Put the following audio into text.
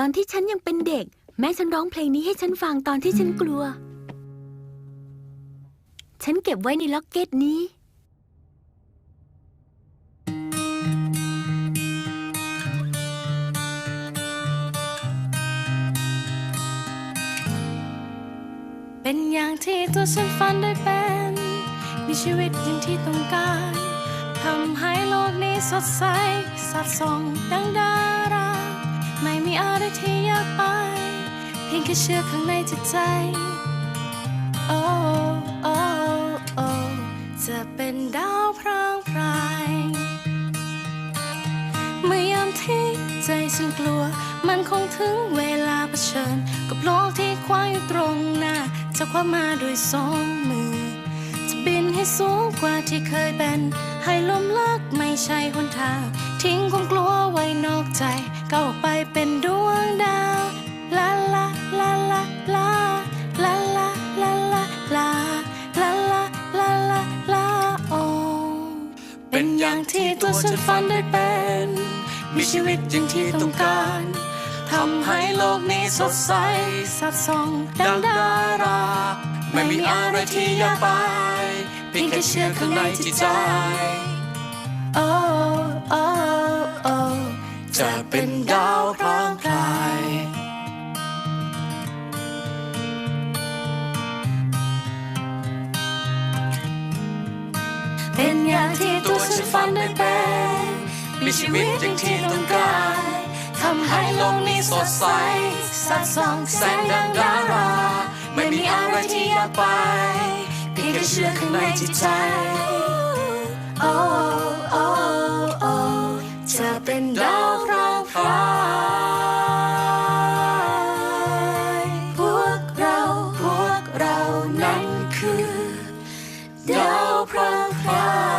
ตอนที่ฉันยังเป็นเด็ก แม่ฉันร้องเพลงนี้ให้ฉันฟังตอนที่ฉันกลัว ฉันเก็บไว้ในล็อกเก็ตนี้ เป็นอย่างที่ตัวฉันฝันได้เป็น มีชีวิตอย่างที่ต้องการ ทำให้โลกนี้สดใสสัดส่องดังดา ม่มีอะไรที่ยากไป เพียงแค่เชื่อข้างในจิตใจ โอ้โอ้โอ้จะเป็นดาวพร่างพรายเมื่อยามที่ใจฉันกลัว มันคงถึงเวลาเผชิญ กับโลกที่ขวางอยู่ตรงหน้า จะคว้ามาด้วยสองมือ จะบินให้สูงกว่าที่เคยเป็น ใช่หนทาง ทิ้งความกลัวไว้นอกใจก้าวไปเป็นดวงดาวลาลาลาลาลาลาลาลาลาลาลาลาลาลาลาโอเป็นอย่างที่ตัวฉันฝันได้เป็น มีชีวิตอย่างที่ต้องการทำให้โลกนี้สดใสสัดส่องดังดารา ไม่มีอะไรที่ยากไปเพียงแค่เชื่อข้างในจิตใจ โอ้โอ้โอ้จะเป็นดาวพร่างพรายเป็นอย่างที่ตัวฉันฝันได้เป็นมีชีวิตอย่างที่ต้องการทำให้โลกนี้สดใสสัดส่องแสงดังดารา ไม่มีอะไรที่ยากไปเพียงแค่เชื่อข้างในจิตใจ ดาวพร่าพรา